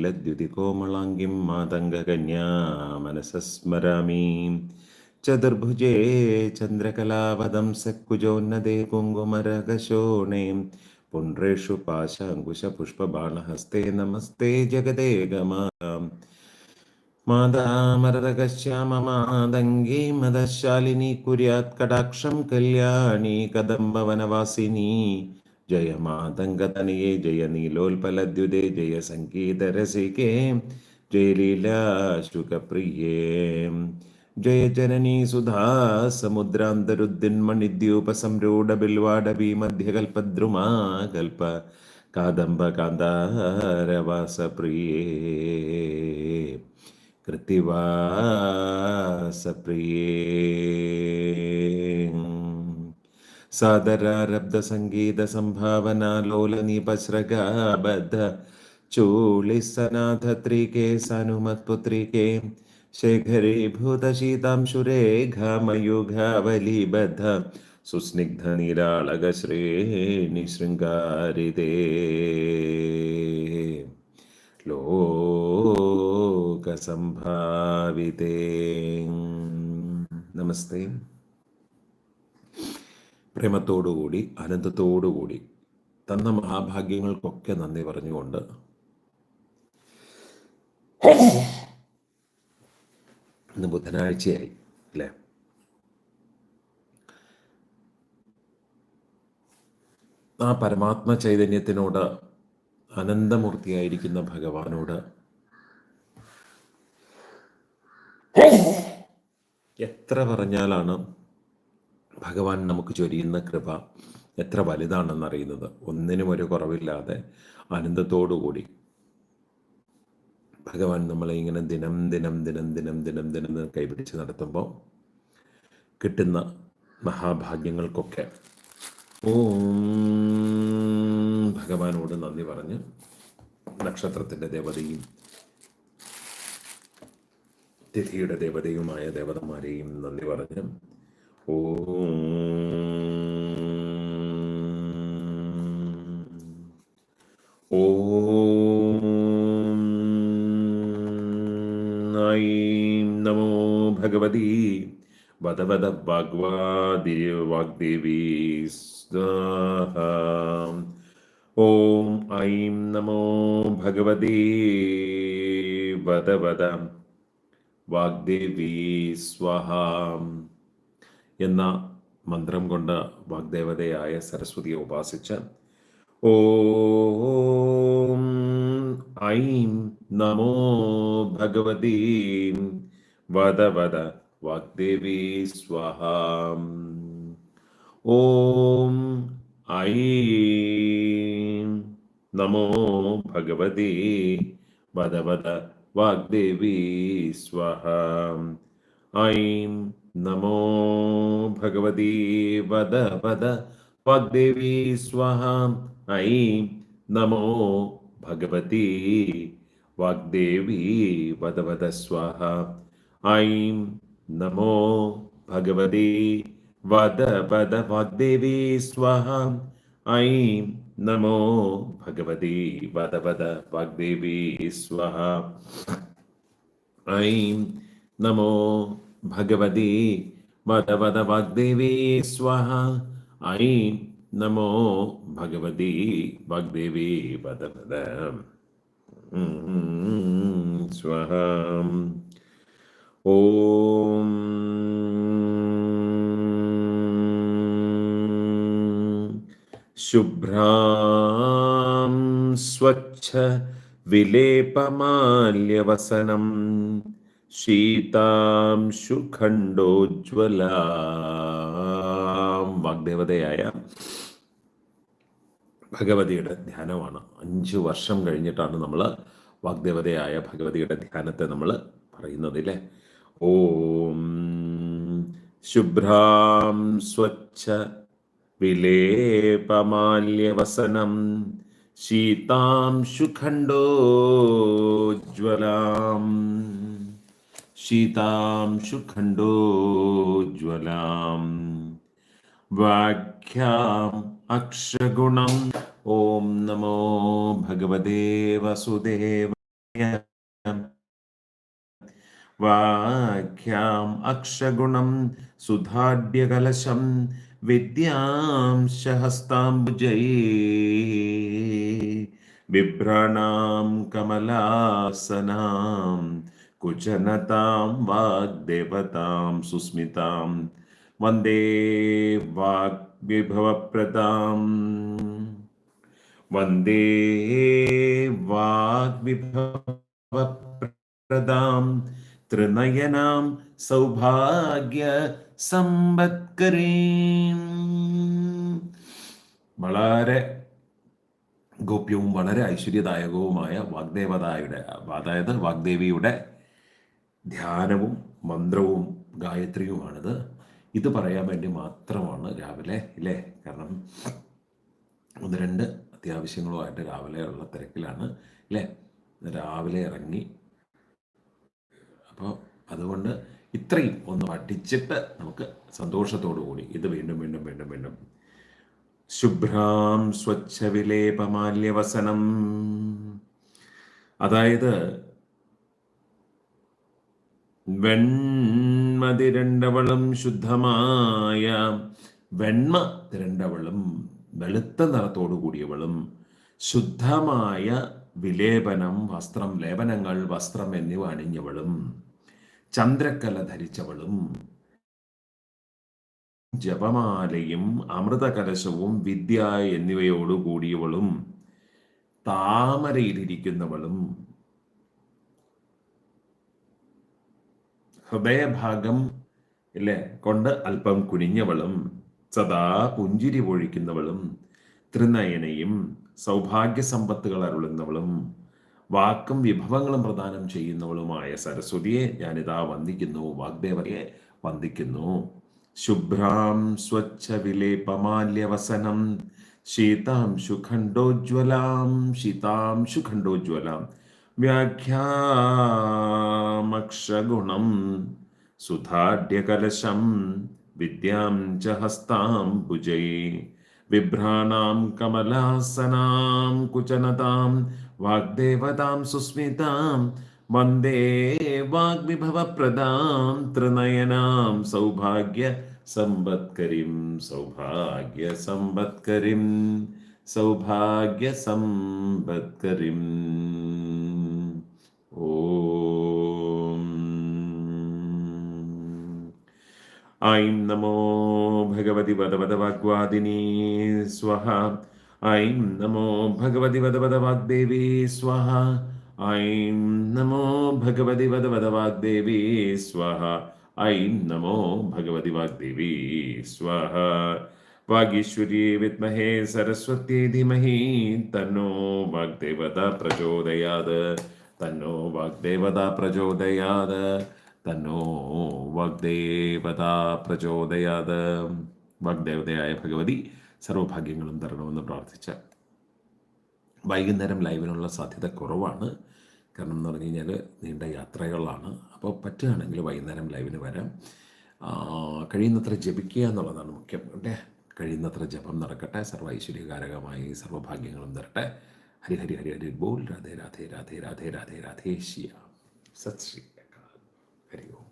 നീലദ്യുതികോമളാംഗിം മാതംഗകന്യാ മനസസ്മരാമി ചതുർഭുജേ ചന്ദ്രകലാവതം സക്കുജോന്നതേ കുങ്കുമരകശോണേ. പുണ്ട്രേഷു പാശാങ്കുശപുഷ്പബാണഹസ്തേ നമസ്തേ ജഗദേകമാതാം മാതാമരകശ്യാമമാതംഗീ മദശാലിനി കുര്യാത് കടാക്ഷം കല്യാണി കദംബവനവാസിനി. ജയ മാതംഗതനിയെ ജയ നീലോൽപലദ്യുതേ ജയ സംഗീതരസികേ ജയ ലീലാശുകപ്രിയേ ജയ ജനനീ സുധാ സമുദ്രാന്തരുദ്ദിന്മണിദ്യൂപസംരൂഢബിൽവാടവി മധ്യകൽപദ്രുമാ കൽപ്പ കാദംബ കാന്താരവാസപ്രിയേ. കൃത്തിവാസപ്രിയേ. सादरारब्धसङ्गीतसम्भावनालोलनिपस्रगाबद्ध चूलिस्सनाथत्रिके सानुमत्पुत्रिके शेखरीभूतशीतांशुरे घामयुघावलीबद्ध लोक लोकसम्भाविते नमस्ते। പ്രേമത്തോടുകൂടി കൂടി തന്ന മഹാഭാഗ്യങ്ങൾക്കൊക്കെ നന്ദി പറഞ്ഞുകൊണ്ട് ഇന്ന് ബുധനാഴ്ചയായി അല്ലേ? ആ പരമാത്മ ചൈതന്യത്തിനോട് അനന്തമൂർത്തിയായിരിക്കുന്ന ഭഗവാനോട് എത്ര പറഞ്ഞാലാണ് ഭഗവാൻ നമുക്ക് ചൊരിയുന്ന കൃപ എത്ര വലുതാണെന്ന് അറിയുന്നത് ഒന്നിനും ഒരു കുറവില്ലാതെ ആനന്ദത്തോടുകൂടി. ഭഗവാൻ നമ്മളെ ഇങ്ങനെ ദിനം ദിനം ദിനം ദിനം ദിനം ദിനം കൈപിടിച്ച് നടത്തുമ്പോൾ കിട്ടുന്ന മഹാഭാഗ്യങ്ങൾക്കൊക്കെ ഓം ഭഗവാനോട് നന്ദി പറഞ്ഞ് നക്ഷത്രത്തിന്റെ ദേവതയും തിഥിയുടെ ദേവതയുമായ ദേവതമാരെയും നന്ദി പറഞ്ഞ് ഭഗവതി വദവദ വാഗ്വാദി വാഗ്ദേവി സ്വാഹ ഓം ഐം നമോ ഭഗവതി വദവദ വാഗ്ദേവി സ്വഹാം എന്ന മന്ത്രം കൊണ്ട് വാഗ്ദേവതയായ സരസ്വതിയെ ഉപാസിച്ച് ഓം ഐം നമോ ഭഗവതി വദ വദ വാഗ്ദേവി സ്വഹാം. ഓം ഐം നമോ ഭഗവതി വദ വദ വാഗ്ദേവി സ്വഹാം. ഐം നമോ ഭഗവതി വദ വദ വാഗ്ദേവി സ്വഹാം ഐം നമോ ഭഗവതി വാഗ്ദേവി വദ വദ സ്വഹ ഐം നമോ ഭഗവതി വദ വദ വാഗ്ദേവി സ്വഹ ഐം നമോ ഭഗവതി വദ വദ വാഗ്ദേവി സ്വഹ ഐം നമോ ഭഗവതി വദ വദ വാഗ്ദേവി സ്വഹ ഐം നമോ ഭഗവതി വാഗ്ദേവി വദ വദ സ്വഹ ഓം ശുഭ്രാം സ്വച്ഛ ശീതാം ശുഖണ്ഡോജ്വലാം വാഗ്ദേവതയായ ഭഗവതിയുടെ ധ്യാനമാണ്. അഞ്ച് വർഷം കഴിഞ്ഞിട്ടാണ് നമ്മൾ വാഗ്ദേവതയായ ഭഗവതിയുടെ ധ്യാനത്തെ നമ്മൾ പറയുന്നത് അല്ലേ ഓം ശുഭ്രാം സ്വച്ഛ വിലേപമാല്യവസനം ശീതാം शीतांशुखण्डोज्ज्वलां वाख्याम् अक्षगुणम् ॐ नमो भगवते वसुदेवाय वाख्याम् अक्षगुणं सुधाढ्यकलशं विद्यां सहस्ताम्बुजये बिभ्राणां कमलासनाम् कुचनतां वाग्देवतां सुस्मितां वन्दे वाग्विभवप्रदाम् वन्दे वाग्विभवप्रदां त्रिनयनां സൗഭാഗ്യസമ്പത്കരീം വളരെ ഗോപ്യവും വളരെ ഐശ്വര്യദായകവുമായ വാഗ്ദേവതായുടെ അതായത് വാഗ്ദേവിയുടെ ധ്യാനവും മന്ത്രവും ഗായത്രിയുമാണിത്. ഇത് പറയാൻ വേണ്ടി മാത്രമാണ് രാവിലെ ഇല്ലേ? കാരണം ഒന്ന് രണ്ട് അത്യാവശ്യങ്ങളുമായിട്ട് രാവിലെ ഉള്ള തിരക്കിലാണ് ഇല്ലേ? രാവിലെ ഇറങ്ങി. അപ്പോൾ അതുകൊണ്ട് ഇത്രയും ഒന്ന് പഠിച്ചിട്ട് നമുക്ക് സന്തോഷത്തോടു കൂടി ഇത് വീണ്ടും വീണ്ടും വീണ്ടും വീണ്ടും. ശുഭ്രാം സ്വച്ഛവിലേപമാല്യവസനം. അതായത് വെൺമ തിരണ്ടവളും ശുദ്ധമായ വെണ്മ തിരണ്ടവളും വെളുത്ത നിറത്തോടു കൂടിയവളും ശുദ്ധമായ വിലേപനം വസ്ത്രം ലേപനങ്ങൾ വസ്ത്രം എന്നിവ അണിഞ്ഞവളും ചന്ദ്രക്കല ധരിച്ചവളും ജപമാലയും അമൃതകലശവും വിദ്യ എന്നിവയോടു കൂടിയവളും താമരയിലിരിക്കുന്നവളും ഹൃദയഭാഗം ഇല്ലേ? കൊണ്ട് അല്പം കുനിഞ്ഞവളും സദാ പുഞ്ചിരി പൊഴിക്കുന്നവളും ത്രിനയനയും സൗഭാഗ്യ സമ്പത്തുകൾ അരുളുന്നവളും വാക്കും വിഭവങ്ങളും പ്രദാനം ചെയ്യുന്നവളുമായ സരസ്വതിയെ ഞാനിതാ വന്ദിക്കുന്നു വാഗ്ദേവയെ വന്ദിക്കുന്നു. ശുഭ്രാം സ്വച്ഛ വിലേപമാല്യവസനം ശീതാം ശുഖണ്ഡോജ്വലാം ശീതാംശുഖണ്ഡോജ്വലാം വ്യാഖ്യാമക്ഷഗുണം व्याख्यामक्षगुणं सुधाढ्यकलशं विद्यां च हस्ताम्बुजै बिभ्राणां कमलासनां कुचनतां वाग्देवतां सुस्मितां वंदे वाग्विभवप्रदां त्रिनयनां सौभाग्य संवत्करीं सौभाग्य संवत्करीं सौभाग्य संवत्करीम् ഐം നമോ ഭഗവതി വദവദ വാഗ്വാദിനീ സ്വഹ. ഐം നമോ ഭഗവതി വദവദ വാഗ്ദേവീ സ്വഹ. ഐം നമോ ഭഗവതി വദവദ വാഗ്ദേവീ സ്വഹ. ഐം നമോ ഭഗവതി വാഗ്ദേവീ സ്വഹ. വാഗീശ്വരി വിദ്മഹേ സരസ്വത്യേ ധീമഹി. തന്നോ വാഗ്ദേവത പ്രചോദയാത്. തന്നോ വാഗ്ദേവത പ്രചോദയാത്. വാഗ്ദേവതയായ ഭഗവതി സർവഭാഗ്യങ്ങളും തരണമെന്ന് പ്രാർത്ഥിച്ച വൈകുന്നേരം ലൈവിനുള്ള സാധ്യത കുറവാണ്. കാരണം എന്ന് പറഞ്ഞു കഴിഞ്ഞാൽ നീണ്ട യാത്രകളാണ്. അപ്പോൾ പറ്റുകയാണെങ്കിൽ വൈകുന്നേരം ലൈവിന് വരാം. കഴിയുന്നത്ര ജപിക്കുക എന്നുള്ളതാണ് മുഖ്യം. അല്ലേ? കഴിയുന്നത്ര ജപം നടക്കട്ടെ. സർവ ഐശ്വര്യകാരകമായി സർവഭാഗ്യങ്ങളും തരട്ടെ. ഹരി ഹരി ഹരി ഹരി ബോൾ. രാധേ രാധേ രാധേ രാധേ രാധേ രാധേ ശ്യാം. സത് ശ്രീ. Very.